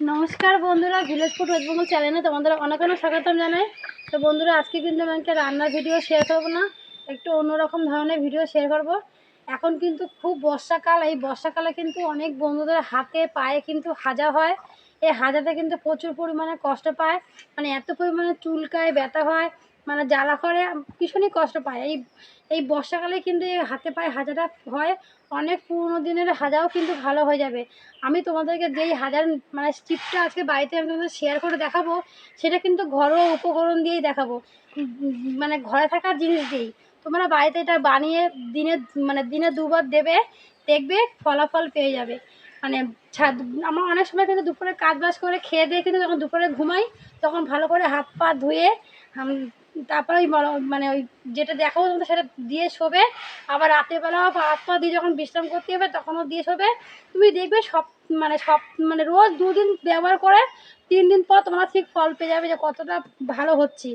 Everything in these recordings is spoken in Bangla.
নমস্কার বন্ধুরা ভিলেজ ফুড ওয়েস্ট বেঙ্গল চ্যানেলে তোমাদের অনেক অনেক স্বাগতম জানাই। তো বন্ধুরা, আজকে কিন্তু আমি একটা রান্নার ভিডিও শেয়ার করব না, একটু অন্যরকম ধরনের ভিডিও শেয়ার করব। এখন কিন্তু খুব বর্ষাকাল, এই বর্ষাকালে কিন্তু অনেক বন্ধুদের হাতে, পায়ে কিন্তু হাজা হয়। এই হাজাতে কিন্তু প্রচুর পরিমাণে কষ্ট পায় মানে এত পরিমাণে চুলকায়, ব্যথা হয়। মানে জ্বালা করে, ভীষণই কষ্ট পায়। এই এই বর্ষাকালে কিন্তু এই হাতে পায়ে হাজাটা হয়, অনেক পুরনো দিনের হাজাও কিন্তু ভালো হয়ে যাবে। আমি তোমাদেরকে যেই হাজার মানে স্টিপটা আজকে বাড়িতে আমি তোমাদের শেয়ার করে দেখাবো, সেটা কিন্তু ঘরোয়া উপকরণ দিয়েই দেখাবো। মানে ঘরে থাকার জিনিস দিয়েই। তোমরা বাড়িতে এটা বানিয়ে দিনে মানে দিনে দুবার দেবে, দেখবে ফলাফল পেয়ে যাবে। মানে আমার অনেক সময় কিন্তু দুপুরে কাজ বাজ করে খেয়ে দিয়ে কিন্তু যখন দুপুরে ঘুমাই, তখন ভালো করে হাত পা ধুয়ে তারপরে ওই মানে ওই যেটা দেখাবো সেটা দিয়ে শোবে। আবার রাতেরবেলা হাত পা দিয়ে যখন বিশ্রাম করতে হবে তখনও দিয়ে শোবে। তুমি দেখবে সব মানে সব মানে রোজ দুদিন ব্যবহার করে তিন দিন পর তোমরা ঠিক ফল পেয়ে যাবে যে কতটা ভালো হচ্ছি।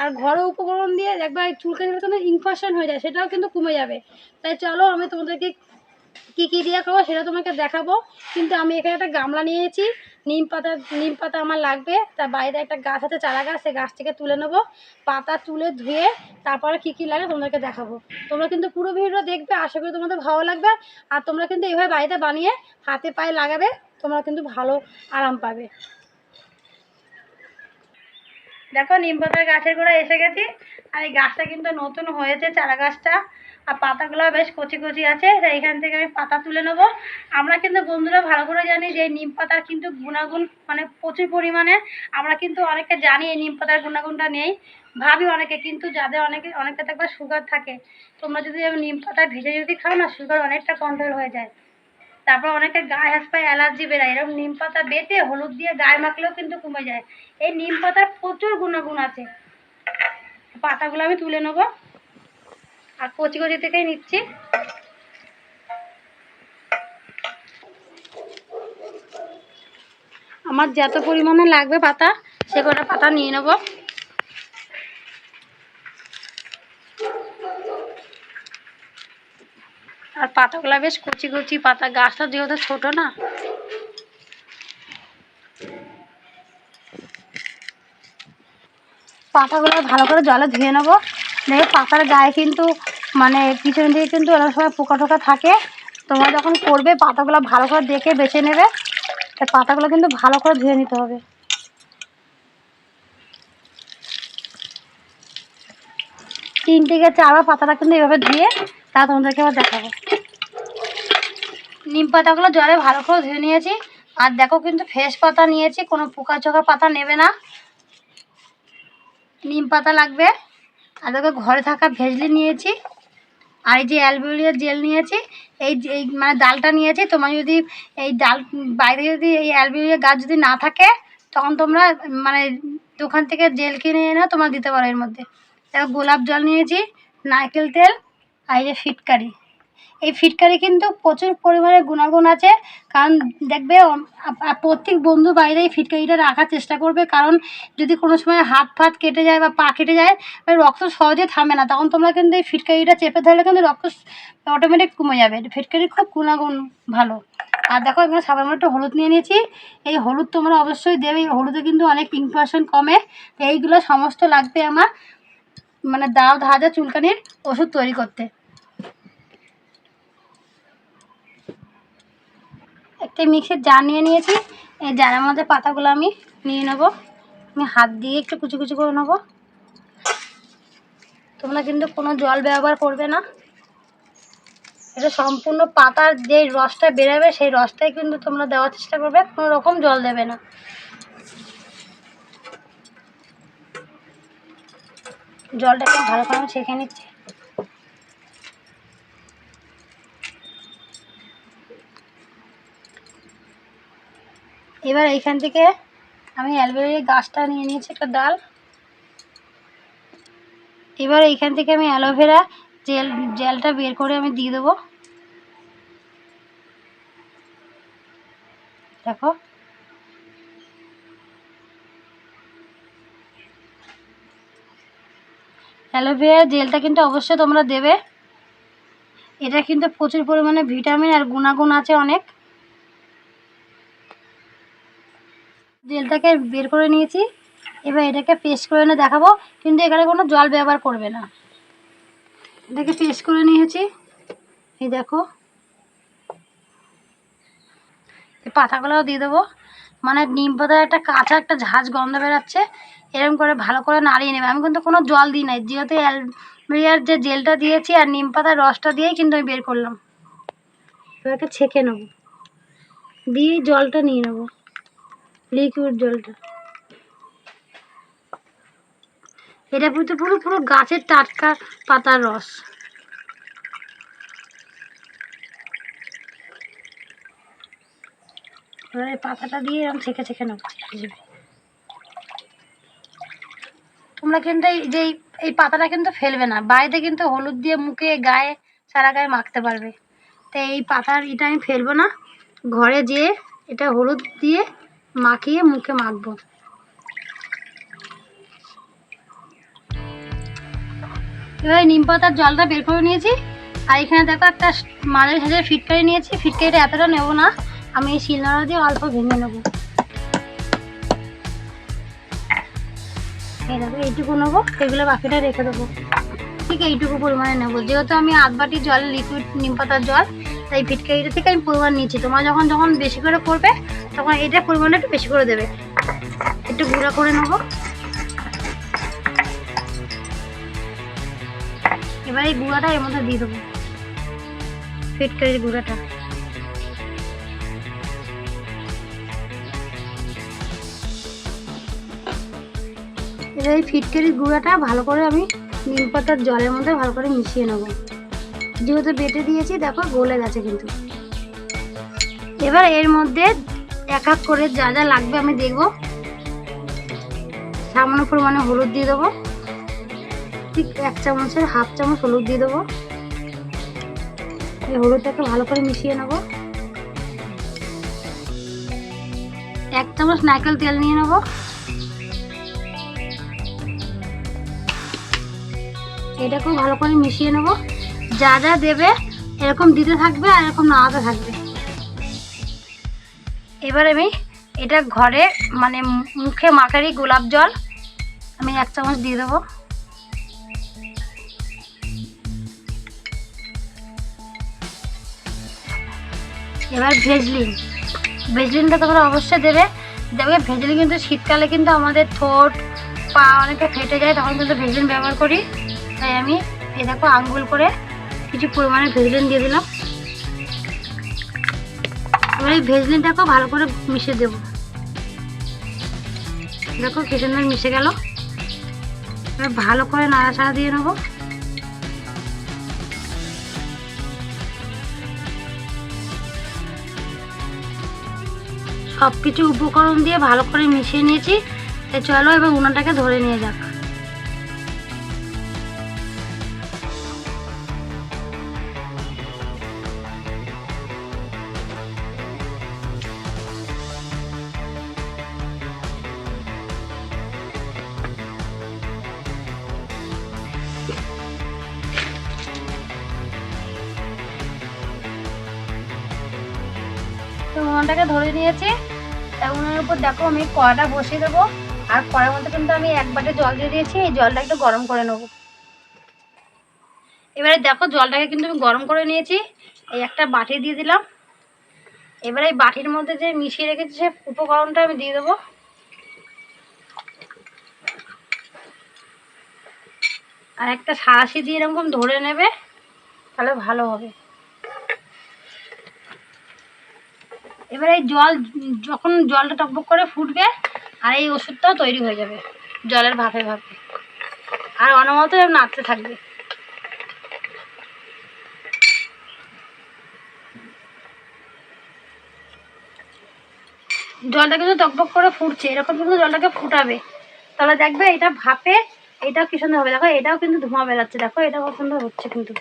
আর ঘরোয়া উপকরণ দিয়ে একবার চুলকানি কিন্তু ইনফেকশন হয়ে যায়, সেটাও কিন্তু কমে যাবে। তাই চলো আমি তোমাদেরকে কী কি দিয়ে খাব সেটা তোমাকে দেখাবো। কিন্তু আমি এখানে একটা গামলা নিয়েছি। নিম পাতা নিম পাতা আমার লাগবে। তার বাইরে একটা গাছ আছে, চারা গাছ সেই গাছ থেকে তুলে নেব। পাতা তুলে ধুয়ে তারপরে কী কী লাগে তোমাদেরকে দেখাবো। তোমরা কিন্তু পুরো ভিডিও দেখবে, আশা করি তোমাদের ভালো লাগবে। আর তোমরা কিন্তু এইভাবে বাড়িতে বানিয়ে হাতে পায়ে লাগাবে, তোমরা কিন্তু ভালো আরাম পাবে। দেখো, নিম পাতার গাছের গোড়া এসে গেছি। আর এই গাছটা কিন্তু নতুন হয়েছে, চারা গাছটা। আর পাতাগুলো বেশ কচি কচি আছে তাই এখান থেকে আমি পাতা তুলে নেব। আমরা কিন্তু বন্ধুরা ভালো করে জানি যে নিম পাতার কিন্তু গুণাগুণ মানে প্রচুর পরিমাণে। আমরা কিন্তু অনেকে জানি এই নিম পাতার গুণাগুণটা নেই। ভাবি অনেকে, কিন্তু যাদের অনেকে অনেকে একবার সুগার থাকে। তোমরা যদি নিম পাতা ভেজে যদি খাও না সুগার অনেকটা কন্ট্রোল হয়ে যায়। তারপর অনেকে গায়ে হাত পায়ে অ্যালার্জি বেরায়। এরকম নিম পাতা বেটে হলুদ দিয়ে গায়ে মাখলেও কিন্তু কমে যায়। এই নিম পাতার প্রচুর গুণাগুণ আছে। পাতাগুলো আমি তুলে নেব। আর কচি কচি থেকেই নিচ্ছি। আমার যত পরিমাণে লাগবে পাতা, সে কটা পাতা নিয়ে নেব। আর পাতাগুলা বেশ কচি কচি পাতা, গাছটা যেহেতু ছোট না। পাতাগুলো ভালো করে জলে ধুয়ে নেব। দেখে পাতার গায়ে কিন্তু মানে পিছন দিকে কিন্তু অনেক সময় পোকা টোকা থাকে। তোমরা যখন করবে, পাতাগুলো ভালো করে দেখে বেছে নেবে। তা পাতাগুলো কিন্তু ভালো করে ধুয়ে নিতে হবে। তিন থেকে চারবার পাতাটা কিন্তু এভাবে ধুয়ে তা তোমাদেরকে আবার দেখাবো। নিম পাতাগুলো জলে ভালো করে ধুয়ে নিয়েছি। আর দেখো কিন্তু ফ্রেশ পাতা নিয়েছি, কোনো পোকা চোকা পাতা নেবে না। নিম পাতা লাগবে। আর দেখো ঘরে থাকা ভেজলি নিয়েছি, আর এই যে অ্যালবেলিয়ার জেল নিয়েছি, এই এই মানে ডালটা নিয়েছি তোমার যদি এই ডাল, বাইরে যদি এই অ্যালবেলিয়া গাছ যদি না থাকে, তখন তোমরা মানে দোকান থেকে জেল কিনে এনে তোমরা দিতে পারো এর মধ্যে। দেখো গোলাপ জল নিয়েছি, নারকেল তেল, আর এই যে ফিটকারি। এই ফিটকারি কিন্তু প্রচুর পরিমাণে গুণাগুণ আছে। কারণ দেখবে প্রত্যেক বন্ধু বাইরে এই ফিটকারিটা রাখার চেষ্টা করবে। কারণ যদি কোনো সময় হাত ফাত কেটে যায় বা পা কেটে যায় রক্ত সহজে থামে না, তখন তোমরা কিন্তু এই ফিটকারিটা চেপে ধরলে কিন্তু রক্ত অটোমেটিক কমে যাবে। ফিটকারি খুব গুণাগুণ ভালো। আর দেখো, এখানে সামান্য একটু হলুদ নিয়ে নিয়েছি। এই হলুদ তোমরা অবশ্যই দেবে। এই হলুদে কিন্তু অনেক ইনফেকশন কমে। তো এইগুলো সমস্ত লাগবে আমার মানে দাও ধাজা চুলকানির ওষুধ তৈরি করতে। একটা মিক্সির জার নিয়ে নিয়েছি। এই জারের মধ্যে পাতাগুলো আমি নিয়ে নেব। আমি হাত দিয়ে একটু কুচি কুচি করে নেব। তোমরা কিন্তু কোনো জল ব্যবহার করবে না। এটা সম্পূর্ণ পাতার যে রসটা বেরোবে, সেই রসটাই কিন্তু তোমরা দেওয়ার চেষ্টা করবে। কোনো রকম জল দেবে না। জলটাকে ভালো করে ছেঁকে নিচ্ছি। এবার এইখান থেকে আমি অ্যালবেরিয়া গাছটা নিয়ে নিয়েছি একটা ডাল। এবার এইখান থেকে আমি অ্যালোভেরা জেল, জেলটা বের করে আমি দিয়ে দেবো। দেখো। অ্যালোভেরা জেলটা কিন্তু অবশ্যই তোমরা দেবে। এটা কিন্তু প্রচুর পরিমাণে ভিটামিন আর গুণাগুণ আছে অনেক। জেলটাকে বের করে নিয়েছি। এবার এটাকে পেস্ট করে এনে দেখাবো, কিন্তু এখানে কোনো জল ব্যবহার করবে না। এটাকে পেস্ট করে নিয়েছি। এই দেখো। পাতাগুলোও দিয়ে দেবো। মানে নিম পাতার একটা কাঁচা একটা ঝাঁজ গন্ধ বেরাচ্ছে। এরকম করে ভালো করে নাড়িয়ে নেবে। আমি কিন্তু কোনো জল দিই নাই। যেহেতু অ্যালবেরিয়ার যে জেলটা দিয়েছি আর নিম পাতার রসটা দিয়েই কিন্তু আমি বের করলাম। এবারকে ছেঁকে নেব। দিয়ে জলটা নিয়ে নেব। লিকুইড জলটা। এটা পুরো পুরো পুরো গাছের টাটকা পাতার রস। পাতাটা দিয়ে এরকম ছেঁকে ছেঁকে নেব তোমরা কিন্তু এই যে এই- পাতাটা কিন্তু ফেলবে না। বাড়িতে কিন্তু হলুদ দিয়ে মুখে, গায়ে, সারা গায়ে মাখতে পারবে। তো এই পাতার এটা আমি ফেলব না। ঘরে যেয়ে এটা হলুদ দিয়ে মাখিয়ে মুখে মাখবো। এবার নিম পাতার জলটা বের করে নিয়েছি। আর এখানে দেখো একটা মাঝারি সাজের ফিটকারি নিয়েছি। ফিটকারিটা এতটা নেব না। আমি এই শিলনোড়া দিয়ে অল্প ভেঙে নেব। এই দেখো, এইটুকু নেব। এগুলো বাকিটা রেখে দেবো। ঠিক এইটুকু পরিমাণে নেব। যেহেতু আমি আধ বাটি জল লিকুইড নিম পাতার জল তাই ফিটকারিটা থেকে আমি পরিমাণ নিয়েছি। তোমার যখন যখন বেশি করে করবে, তখন এইটার পরিমাণটা একটু বেশি করে দেবে। একটু গুঁড়া করে নেব। এবার এই গুঁড়াটা এর মধ্যে দিয়ে দেবো। ফিটকারির গুঁড়াটা। এবার এই ফিটকারির গুঁড়াটা ভালো করে আমি নিম পাতার জলের মধ্যে ভালো করে মিশিয়ে নেব। যেহেতু বেটে দিয়েছি, দেখো গলে গেছে কিন্তু। এবার এর মধ্যে এক এক করে যা যা লাগবে আমি দেখব। সামান্য পরিমাণে হলুদ দিয়ে দেবো। ঠিক এক চামচের হাফ চামচ হলুদ দিয়ে দেবো। এই হলুদটাকে ভালো করে মিশিয়ে নেব। এক চামচ নারকেল তেল নিয়ে নেব। এটাকেও ভালো করে মিশিয়ে নেব। যা যা দেবে, এরকম দিতে থাকবে আর এরকম নাড়াতে থাকবে। এবার আমি এটা ঘরে মানে মুখে মাখারি গোলাপ জল, আমি এক চামচ দিয়ে দেবো। এবার ভেজলিন। ভেজলিনটা তোমরা অবশ্যই দেবে। দেখবে ভেজলিন কিন্তু শীতকালে কিন্তু আমাদের ঠোঁট, পা অনেকে ফেটে যায়, তখন কিন্তু ভেজলিন ব্যবহার করি। তাই আমি এ দেখো আঙ্গুল করে কিছু পরিমাণে ভেজলিন দিয়ে দিলাম। এবার এই ভেজলিনটাকেও ভালো করে মিশে দেব। দেখো কি মিশে গেল। এবার ভালো করে নাড়াচাড়া দিয়ে নেব। সব কিছু উপকরণ দিয়ে ভালো করে মিশিয়ে নিয়েছি। চলো এবার উনানটাকে ধরে নিয়ে যাক। উনানটাকে ধরে নিয়েছি। তা উনানের উপর দেখো আমি কড়াটা বসিয়ে দেবো। আর কড়ার মধ্যে কিন্তু আমি এক বাটি জল দিয়ে দিয়েছি। এই জলটা একটু গরম করে নেব। এবারে দেখো জলটাকে কিন্তু আমি গরম করে নিয়েছি। এই একটা বাটি দিয়ে দিলাম। এবারে এই বাটির মধ্যে যে মিশিয়ে রেখেছি সে উপকরণটা আমি দিয়ে দেবো। আর একটা সাঁড়াশি দিয়ে এরকম ধরে নেবে, তাহলে ভালো হবে। এবার এই জল, যখন জলটা টকবক করে ফুটবে, আর এই ওষুধটাও তৈরি হয়ে যাবে, জলের ভাপে ভাপে। আর এরকম নাড়তে থাকবে। জলটা কিন্তু টকবক করে ফুটছে, এরকম কিন্তু জলটাকে ফুটাবে। তাহলে দেখবে এটা ভাপে, এটাও কি সুন্দর হবে। দেখো, এটাও কিন্তু ধোঁয়া বেড়াচ্ছে দেখো, এটাও সুন্দর হচ্ছে কিন্তু।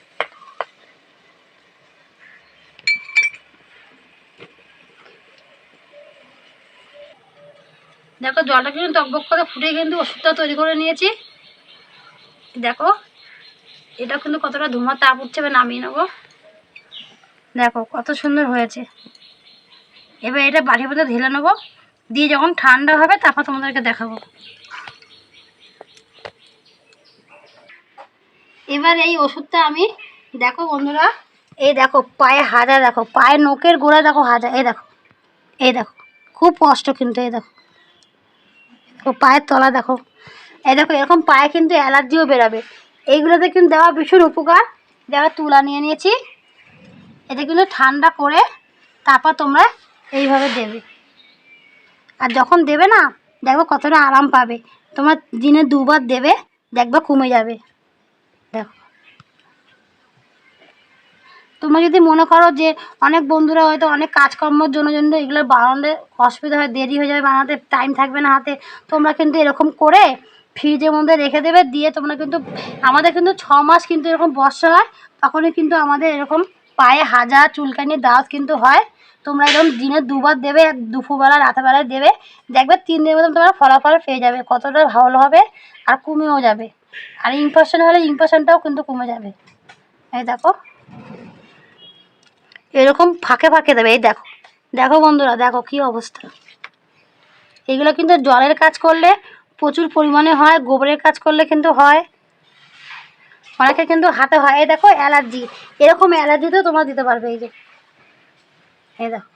দেখো জলটা কিন্তু টকবক করে ফুটে কিন্তু ওষুধটা তৈরি করে নিয়েছি। দেখো এটা কিন্তু কতটা ধোঁয়া, তাপ উঠছে, এবার নামিয়ে নেব। দেখো, কত সুন্দর হয়েছে। এবার এটা বাটির মধ্যে ঢেলে নেব। দিয়ে যখন ঠান্ডা হবে, তারপর তোমাদেরকে দেখাবো। এবার এই ওষুধটা আমি, দেখো বন্ধুরা, এই দেখো পায়ে হাজা দেখো, পায়ে নোকের গোড়া, দেখো হাজা এই দেখো এই দেখো, খুব কষ্ট কিন্তু, এই দেখো। ও পায়ের তলা দেখো। এই দেখো, এরকম পায়ে কিন্তু অ্যালার্জিও বেরাবে। এইগুলোতে কিন্তু দেওয়া ভীষণ উপকার। দেওয়া তুলা নিয়ে নিয়েছি। এটা কিন্তু ঠান্ডা করে তারপর তোমরা এইভাবে দেবে। আর যখন দেবে না, দেখব কতটা আরাম পাবে। তোমার দিনে দুবার দেবে, দেখবা কমে যাবে। দেখো। তোমরা যদি মনে করো যে অনেক বন্ধুরা হয়তো অনেক কাজকর্মর জন্য জন্য এগুলো বানাতে অসুবিধা হয়, দেরি হয়ে যাবে, বানাতে টাইম থাকবে না হাতে, তোমরা কিন্তু এরকম করে ফ্রিজের মধ্যে রেখে দেবে, দিয়ে তোমরা কিন্তু, আমাদের কিন্তু ছ মাস কিন্তু এরকম বর্ষা হয়, তখনই কিন্তু আমাদের এরকম পায়ে হাজা চুলকানি দাঁত কিন্তু হয়। তোমরা এরকম দিনে দুবার দেবে, দুপুরবেলা, রাতেরবেলায় দেবে, দেখবে তিন দিনের মধ্যে তোমরা ফলাফল পেয়ে যাবে, কতটা ভালো হবে আর কমেও যাবে। আর ইনফেকশন হলে ইনফেকশনটাও কিন্তু কমে যাবে। এই দেখো। এরকম ফাঁকে ফাঁকে দেবে, এই দেখো। দেখো বন্ধুরা, দেখো কি অবস্থা। এগুলো কিন্তু জলের কাজ করলে প্রচুর পরিমাণে হয়, গোবরের কাজ করলে কিন্তু হয়। অনেকে কিন্তু হাতে হয়। এই দেখো, অ্যালার্জি। এরকম অ্যালার্জিতেও তোমরা দিতে পারবে, এই যে। এই দেখো।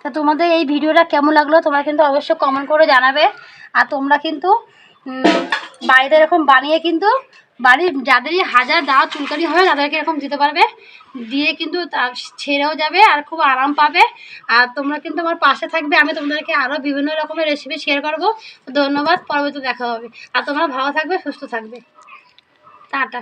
তা তোমাদের এই ভিডিওটা কেমন লাগল, তোমরা কিন্তু অবশ্যই কমেন্ট করে জানাবে। আর তোমরা কিন্তু বাড়িতে এরকম বানিয়ে কিন্তু বাড়ির যাদেরই হাজার দাও, চুলকানি হবে তাদেরকে এরকম দিতে পারবে। দিয়ে কিন্তু ছেড়েও যাবে আর খুব আরাম পাবে। আর তোমরা কিন্তু আমার পাশে থাকবে, আমি তোমাদেরকে আরও বিভিন্ন রকমের রেসিপি শেয়ার করব। ধন্যবাদ পরবর্তী দেখা হবে। আর তোমরা ভালো থাকবে, সুস্থ থাকবে। টাটা।